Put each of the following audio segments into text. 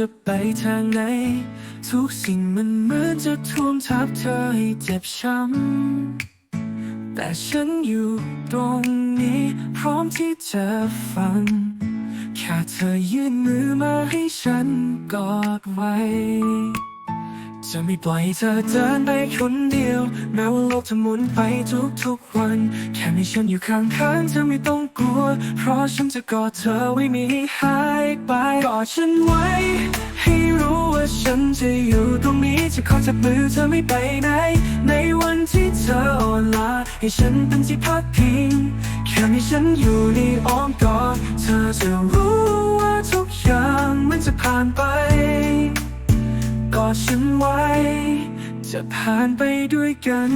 จะไปทางไหน ทุกสิ่งมันเหมือนจะท่วมทับเธอให้เจ็บช้ำ แต่ฉันอยู่ตรงนี้พร้อมที่จะฟัง แค่เธอยื่นมือมาให้ฉันกอดไว้ จะไม่ปล่อยเธอเดินไปคนเดียว แม้ว่าโลกจะหมุนไปทุกๆวัน แค่มีฉันอยู่ข้างๆเธอไม่ต้องกลัว เพราะฉันจะกอดเธอไว้ไมีให้หายไป กอดฉันไว้ ให้รู้ว่าฉันจะอยู่ตรงนี้จะคอยจับมือเธอไม่ไปไหน ในวันที่เธออ่อนล้าให้ฉันเป็นที่พักพิง แค่มีฉันอยู่ในอ้อมกอดเธอจะรู้ว่าทุกอย่างมันจะผ่านไป กอดฉันไว้ จะผ่านไปด้วยกัน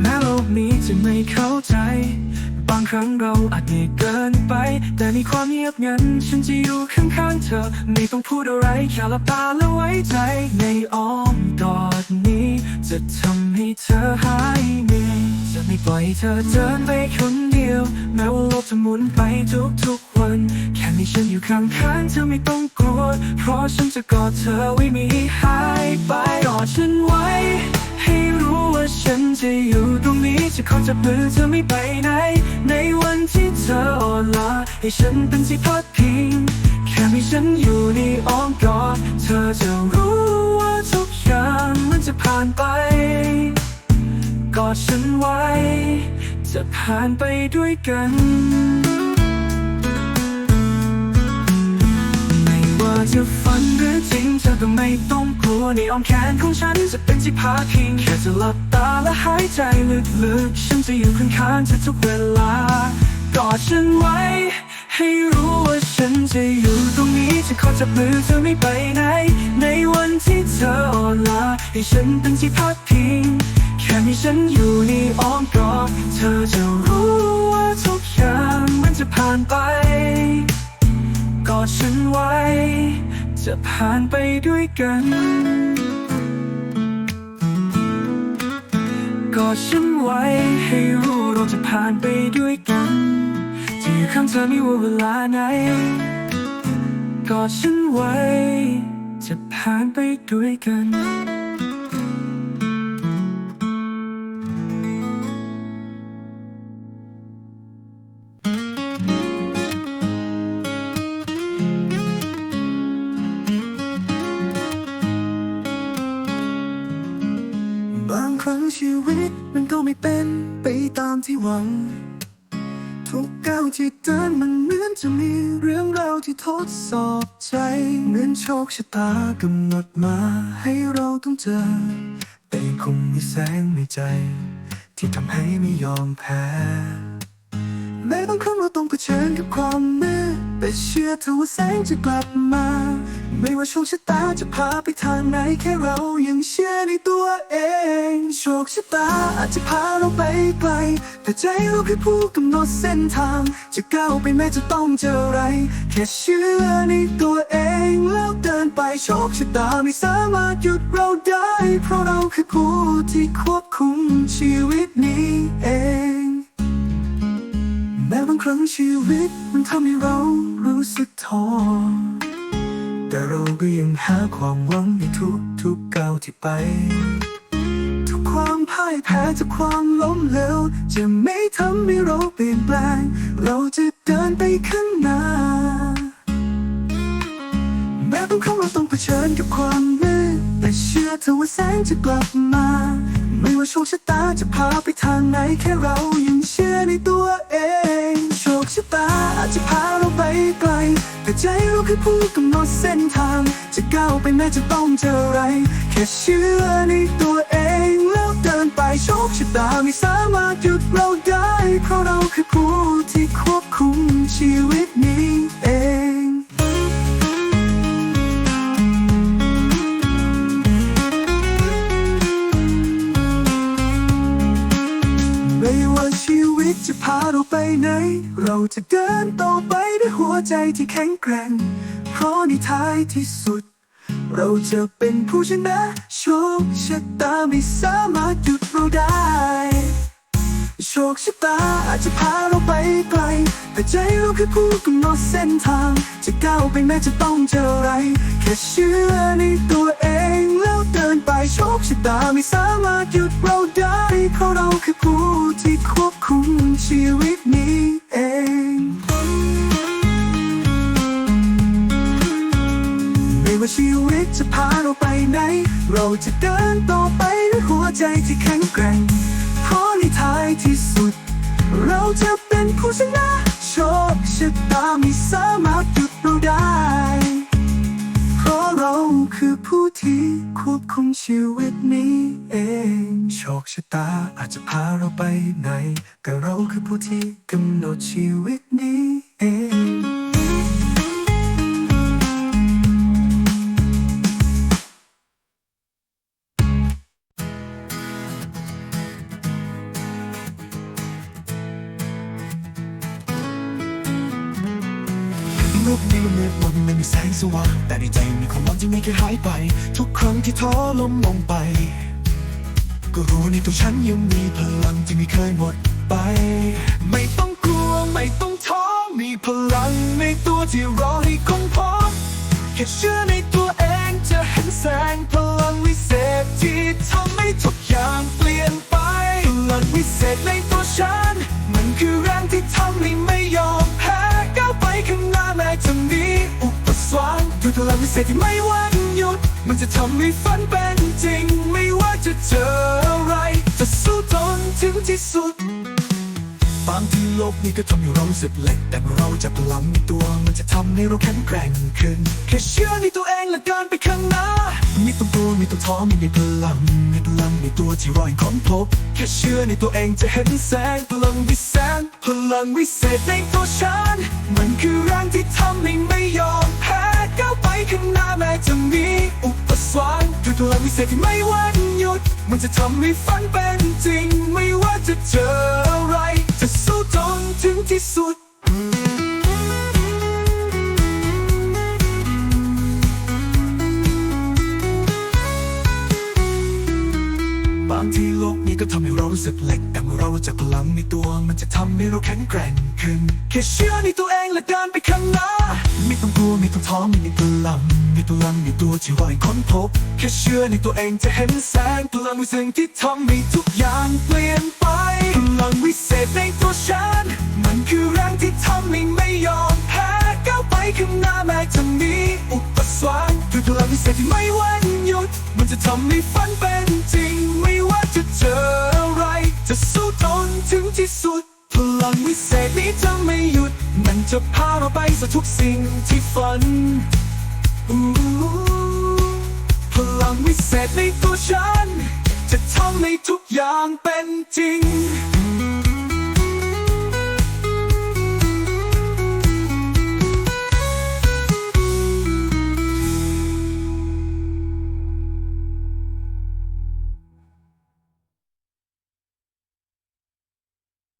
แม้โลกนี้จะไม่เข้าใจ บางครั้งเราอาจเหนื่อยเกินไป แต่ในความเงียบงัน ฉันจะอยู่ข้างๆเธอ ไม่ต้องพูดอะไรแค่หลับตาแล้วไว้ใจ ในอ้อมกอดนี้ จะทำให้เธอหายเหนื่อยจะไม่ปล่อยให้เธอเดินไปคนเดียว แม้ว่าโลกจะหมุนไปทุกๆวัน แค่มีฉันอยู่ข้างๆเธอไม่ต้องกลัวเพราะฉันจะกอดเธอไว้ไม่ให้หายไปกอดฉันไว้ ให้รู้ว่าฉันจะอยู่ตรงนี้จะคอยจับมือเธอไม่ไปไหน ในวันที่เธออ่อนล้าให้ฉันเป็นที่พักพิงแค่มีฉันอยู่ในอ้อมกอดเธอจะรู้ว่าทุกอย่างมันจะผ่านไปกอดฉันไว้ จะผ่านไปด้วยกัน จะฝันหรือจริงเธอก็ไม่ต้องกลัวในอ้อมแขนของฉันจะเป็นที่พักพิงแค่จะหลับตาและหายใจลึกๆ ฉันจะอยู่ข้างๆเธอทุกเวลากอดฉันไว้ ให้รู้ว่าฉันจะอยู่ตรงนี้จะคอจับมือเธอไม่ไปไหน ในวันที่เธออ่อนล้าให้ฉันเป็นที่พักพิง แค่มีฉันอยู่ในอ้อมกอดเธอจะรู้ว่า ผ่านไปด้วยกัน กอดฉันไว้ให้รู้เราจะผ่านไปด้วยกันจะอยู่ข้างเธอไม่ว่าเวลาไหน กอดฉันไว้ จะผ่านไปด้วยกัน วิตมันก็ไม่เป็นไปตามที่หวัง ทุกก้าวที่เดินมันเหมือนจะมีเรื่องราวที่ทดสอบใจเหมือนโชคชะตากำหนดมาให้เราต้องเจอ แต่คงมีแสงในใจ ที่ทำให้ไม่ยอมแพ้แม้บางครั้งเราต้องเผชิญกับความมืดแต่เชื่อเถอะว่าแสงจะกลับมา ไม่ว่าโชคชะตาจะพาไปทางไหนแค่เรายังเชื่อในตัวเอง โชคชะตาอาจจะพาเราไปไกล แต่ใจเราคือผู้กำหนดเส้นทาง จะก้าวไปแม้จะต้องเจออะไร แค่เชื่อในตัวเองแล้วเดินไปโชคชะตาไม่สามารถหยุดเราได้ เพราะเราคือผู้ที่ควบคุมชีวิตนี้เองแม้บางครั้งชีวิตมันทำให้เรารู้สึกท้อ แต่เราก็ยังหาความหวังในทุกทุกๆก้าวที่ไป ทุกความพ่ายแพ้จากความล้มเหลวจะไม่ทำให้เราเปลี่ยนแปลง เราจะเดินไปข้างหน้า แม้บางครั้งเราต้องเผชิญกับความมืดแต่เชื่อเถอว่าแสงจะกลับมา ไม่ว่าโชคชะตาจะพาไปทางไหนแค่เรายังเชื่อ อในตัวเอง โชคชะตาอาจจะพาเราไปไกล แต่ใจเราคือผู้กำหนดเส้นทาง จะก้าวไปแม้จะต้องเจออะไร แค่เชื่อในตัวเองแล้วเดินไปโชคชะตาไม่สามารถหยุดเราได้ เพราะเราคือผู้ที่ควบคุมชีวิต ชีวิตจะพาเราไปไหน เราจะเดินต่อไปด้วยหัวใจที่แข็งแกร่ง เพราะในท้ายที่สุด เราจะเป็นผู้ชนะ โชคชะตาไม่สามารถหยุดเราได้ โชคชะตาอาจจะพาเราไปไกล แต่ใจเราคือผู้กำหนดเส้นทาง จะก้าวไปแม้จะต้องเจออะไร แค่เชื่อในตัวเองแล้วเดินไปโชคชะตาไม่สามารถหยุดเราได้ เพราะเราคือผู้ที่ควบคุมชีวิตนี้เองไม่ว่าชีวิตจะพาเราไปไหน เราจะเดินต่อไปด้วยหัวใจที่แข็งแกร่ง ท้ายที่สุด เราจะเป็นผู้ชนะโชคชะตาไม่สามารถหยุดเราได้ เพราะเราคือผู้ที่ควบคุมชีวิตนี้เอง โชคชะตาอาจจะพาเราไปไหน แต่เราคือผู้ที่กำหนดชีวิตนี้เอง โลกนี้มันมืดมนไม่มีแสงสว่าง แต่ในใจมีความหวังที่ไม่เคยหายไป ทุกครั้งที่ท้อล้มลงไป ก็รู้ในตัวฉันยังมีพลังที่ไม่เคยหมดไป ไม่ต้องกลัวไม่ต้องท้อมีพลังในตัวที่รอให้ค้นพบแค่เชื่อ ลังวิเศษที่ไม่หวันหยุด มันจะทำให้ฝันเป็นจริง ไม่ว่าจะเจออะไร จะสู้จนถึงที่สุดบางทีโลกนี้ก็ทำให้เราสึกเล็ก แต่เราจะพลังในตัว มันจะทำให้เราแข็งแกร่งขึ้น แค่เชื่อในตัวเองและเดินไปข้างหน้าไม่ต้องกลัวไม่ต้องท้อไม่มีพลัง มีพลังในตัวที่รอให้ค้นพบ แค่เชื่อในตัวเองจะเห็นแสงพลังวิเศษพลังวิเศษในตัวฉัน มันคือแรงที่ทำให้ไม่ยอมแพ้ ไปข้างหน้าแม้จะมีอุปสรรคด้วยพลังวิเศษที่ไม่หวันหยุด มันจะทำให้ฝันเป็นจริง ไม่ว่าจะเจออะไร จะสู้จนถึงที่สุดางทีโลกนี้ก็ทำให้เรารู้สึกเล็ก แต่เมื่อเรารู้จักพลังในตัว มันจะทำให้เราแข็งแกร่งขึ้น แค่เชื่อในตัวเองและเดินไปข้างหน้า ไม่ต้องกลัวไม่ต้องท้อไม่มีพลังมีพลังในตัวที่รอให้ค้นพบ แค่เชื่อในตัวเองจะเห็นแสงพลังวิเศษที่ทำให้ทุกอย่างเปลี่ยนไป พลังวิเศษในตัวฉัน มันคือแรงที่ทำให้ไม่ยอมแพ้ก้าวไปข้างหน้าแม้จะมีอุปสรรคด้วยพลังวิเศษที่ไม่หวันหยุด จะทำให้ฝันเป็นจริง ไม่ว่าจะเจออะไร จะสู้จนถึงที่สุด พลังวิเศษนี้จะไม่หยุด มันจะพาเราไปสู่ทุกสิ่งที่ฝันพลังวิเศษในตัวฉัน จะทำให้ทุกอย่างเป็นจริง